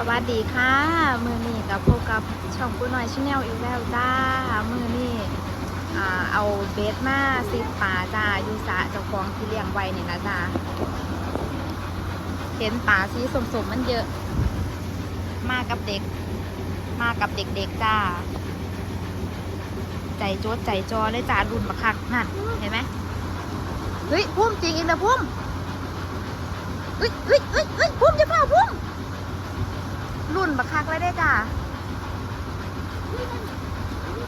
สวัสดีค่ะ มือนี้กับพบกับช่องปุ้น้อยชาแนลอีกแล้วจ้า มือนี่เอาเบสมาซิป่าจ้ายูสะเจ้าของที่เลี้ยงไว้เนี่ยนะจ้าเห็นป่าสีสมๆมันเยอะ มากับเด็ก มากับเด็กๆจ้า ใจโจดใจจอเลยจ้ารุนบักคักนั่นเห็นไหมเฮ้ยพุ่มจริงอีกแล้วพุ่มเฮ้ยเฮ้ยเฮ้ยเฮ้ยพุ่มจะเปล่าพุ่ม รุ่นบักคักเลยได้จ้า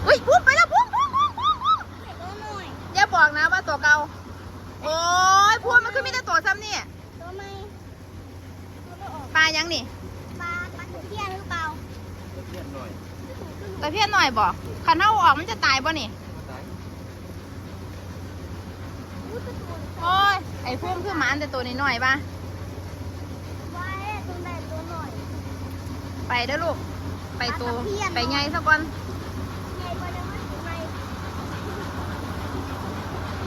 อุ้ยพุ่งไปแล้วพุ่งพุ่งพุ่งพุ่งพุ่งอย่าบอกนะว่าตัวเก่า โอ้ยพุ่งมันคือมีแต่ตัวซ้ำนี่ปลายังนี่ตะเพียนหน่อยบอกขันเท้าออกมันจะตายป่ะนี่โอ้ยไอ้พุ่มคือหมันแต่ตัวนี้หน่อยๆป่ะ ไปเด้อลูก ไปตัวปลาตะเพียนไปไงสักวัน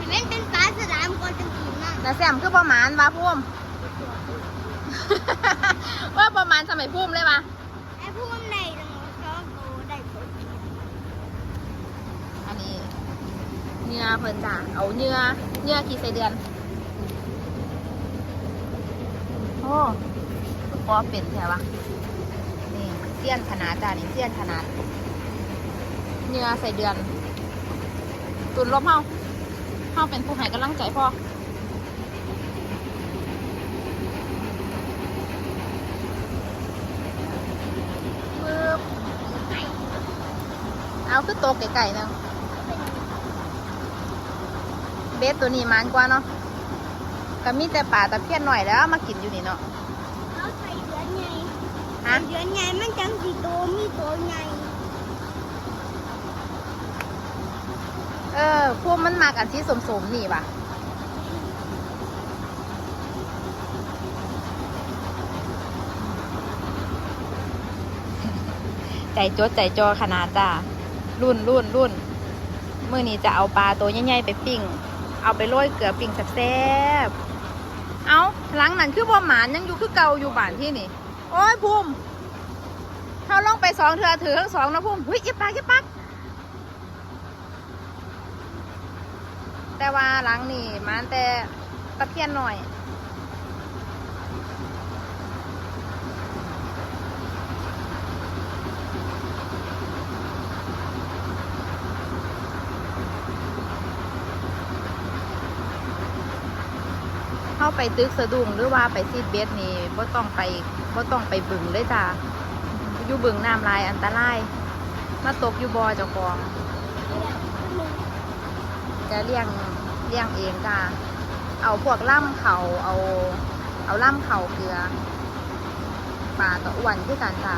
เล่นเป็นปลาสลามก่อนจะกินน่ะแล้วแซมคือประมาณว่าพุ่มว่าประมาณสมัยพุ่มเลยป่ะไอ้พวกมันได้จังก็โตได้ผลอันนี้เนื้อเพิ่นจ้ะเอาเนื้อเนื้อกี่ใส่เดือน โอ้ปอเป็นใช่ปะนี่เสี้ยนขนาดจ้ะนี่เสี้ยนขนาด เนื้อใส่เดือน ตุนลมเฮาเฮาเป็นผู้ให้กำลังใจพ่อปึ๊บเอาคือโตวไก่ๆหนึงเบสตัวนี้มันกว่าเนาะก็มีแต่ป่าตะเพียนหน่อยแล้วมากินอยู่นี่เนาะ เอาใส่เดือนไง ฮะเดือนไงมันจังสีโตมีโตไงเออ พวกมันมากันที่สมๆนี่ว่ะใจจดใจจอขนาดจ้ารุ่นรุ่นรุ่นมื่อนี้จะเอาปลาตัวใหญ่ๆไปปิ้ง เอาไปโรยเกลือปิ้งแซ่บๆเอาหลังนั้นคือบ่หมานยังอยู่คือเก่าอยู่บ้านที่นี่ โอ้ยภูมิเขาลองไปสองเถือถือทั้งสองนะภูมิเฮ้ยอย่าปักย่าปักแต่ว่าหลังนี่มันแต่ตะเพียนหน่อย ไปตึกสะดุ้งหรือว่าไปซีดเบสนี่บ่ต้องไปบ่ต้องไปบึงเลยจ้าอยู่บึงน้ำลายอันตราย มาตกอยู่บอเจ้าของจะเลี้ยงเลี้ยงเองจ้าเอาพวกล่ำเขาเอา เอาล่ำเขาเกลือปลาตะอ้วนที่กันจ้า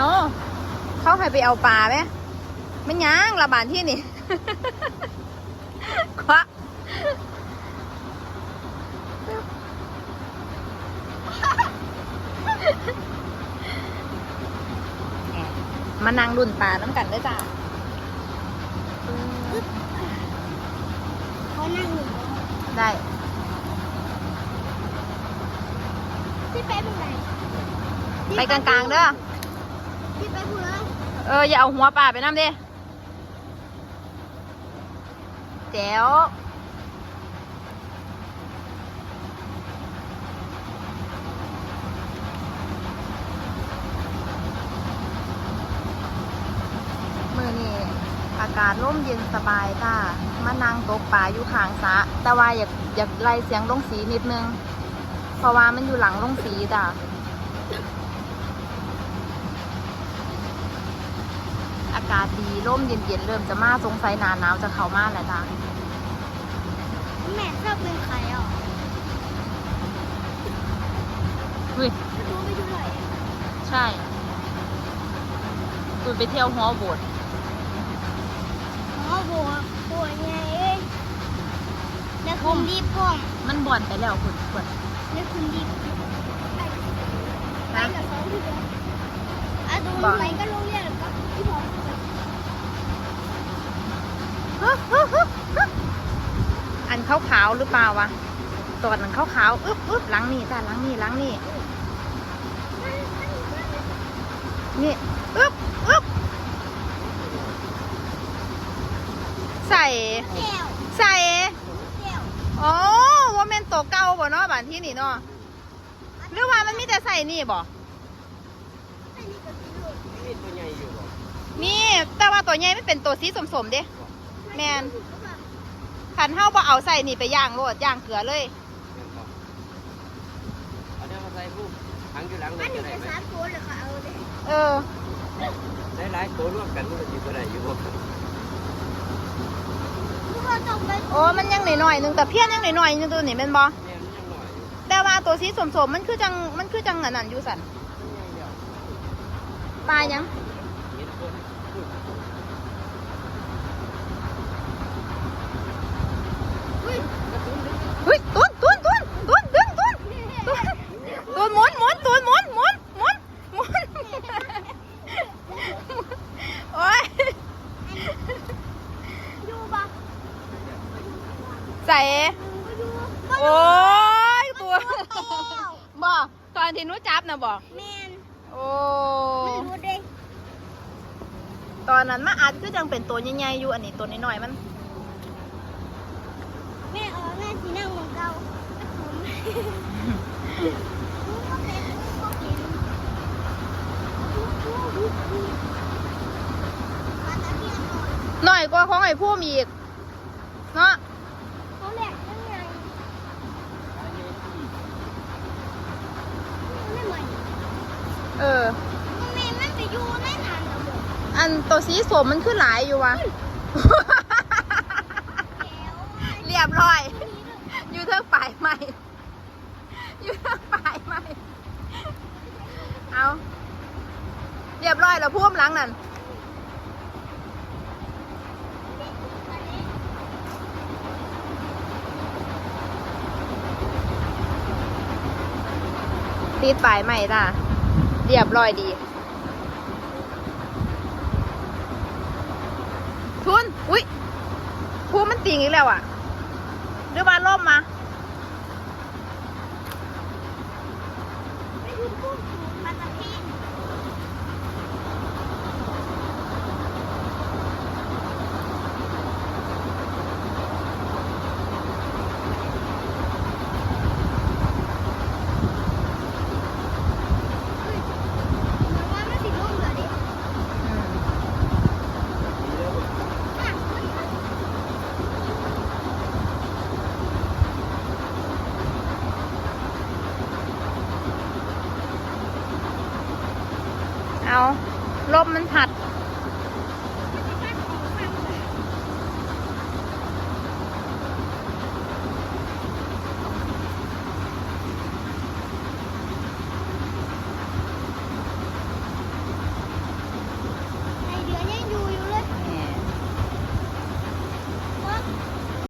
เอาเขาให้ไปเอาปลาไหมไม่ย่างระบานที่นี่ควักมานั่งรุ่นปลาน้ำกันด้วยจ้าเขานั่งอยู่ได้พี่ไปผู้ไหนไปกลางๆเด้อ พี่ไปผู้ไหนเอออย่าเอาหัวปลาไปน้ำดิแจ๋วมือนี่อากาศร่มเย็นสบายจ้ามานั่งตกปลาอยู่ข้างสระแต่ว่าอยากอยากไล่เสียงลงสีนิดนึง เพราะว่ามันอยู่หลังลงสีจ้า อากาศดีร่มเย็นๆเริ่มจะมาสงสัยหนาหนาวจะเข้ามาแล้วจ้ะแม่ชอบเป็นใครอะเฮ้ยจะรู้ไปดูหน่อยใช่คุณไปเที่ยวฮอโบสถ์อ๋อบัวบัวไงเอ้ยแล้วคุณดีพร้อมมันบ่อนไปแล้วคุณคุณแล้วคุณดีไปไปนะกับเขาที่เดียวอะดูบอกไหนก็โรงเรียนแล้วก็ที่พอ ขาวๆหรือเปล่าวะตอดหนังขาวๆอึ๊บอึ๊บหลังนี่จ้าหลังนี่หลังนี่นี่อึ๊บอึ๊บใส่แก้วใส่แก้วอ๋อว่าแม่นตัวเก่าบ่เนาะบ้านที่นี่เนาะหรือว่ามันมีแต่ใส่นี่บ่อันนี้ก็คือลูกนี่ตัวใหญ่อยู่บ่นี่แต่ว่าตัวใหญ่ไม่เป็นตัวสีสมๆเด้ แมนขันเฮาบ่เอาใส่นี่ไปย่างโลดย่างเกลือเลยเอาเดี๋ยวมาใส่ผู้ทั้งอยู่หลังรอัถนนี้จะได้ไหมเอออได้หลายตัวร่วมกันมันก็สิบ่ได้อยู่บ่ทุกคนต้องไปโอ้มันยังหน่อยๆหนึงแต่เพี้ยนยังหน่อยๆหนึงตัวนี้แม่นบ่แม่นยังหน่อยอยู่แต่ว่าตัวสีสมๆมันคือจังมันคือจังอันนั้นอยู่สันมันยังเดียวปลายังเห็นคนพูด เฮ้ย ตุนตุนตุนตุนดึงตุนตุนตุนหมุนหมุนตุนหมุนหมุนหมุนหมุนโอ้ยอยู่ปะใส่อยู่โอ้ยตัวแก้วบ่ตอนที่หนูจับนะบ่แมนโอ้มันรู้เด้ตอนนั้นมาอัดคือจังเป็นตัวใหญ่ๆอยู่อันนี้ตัวน้อยๆมัน แม่เออแม่สีนั่งของเก่าเขาเป็นเขาเป็นมาตะเกียบหน่อยหน่อยกว่าของไอ้ผู้มีอีก เนาะเขาแหลกยังไงไม่เหมือนเออมันมีมันไปอยู่ในฐานระบบอันตัวสีสมมันคือหลายอยู่วะแล้วเรียบร้อย อยู่เทิงปลายใหม่ อยู่เทิงปลายใหม่ เอาเรียบร้อยแล้วพุ่มหลังนั่นติดปลายใหม่จ้ะเรียบร้อยดี ทุน อุ้ยพูมันติงอีกแล้วอะ หรือว่าล่มมา ไม่รู้พูดมาตะเกียบ มันว่ามันสิลุ่มเหรอดิอะมัน เอา ลมมันผัด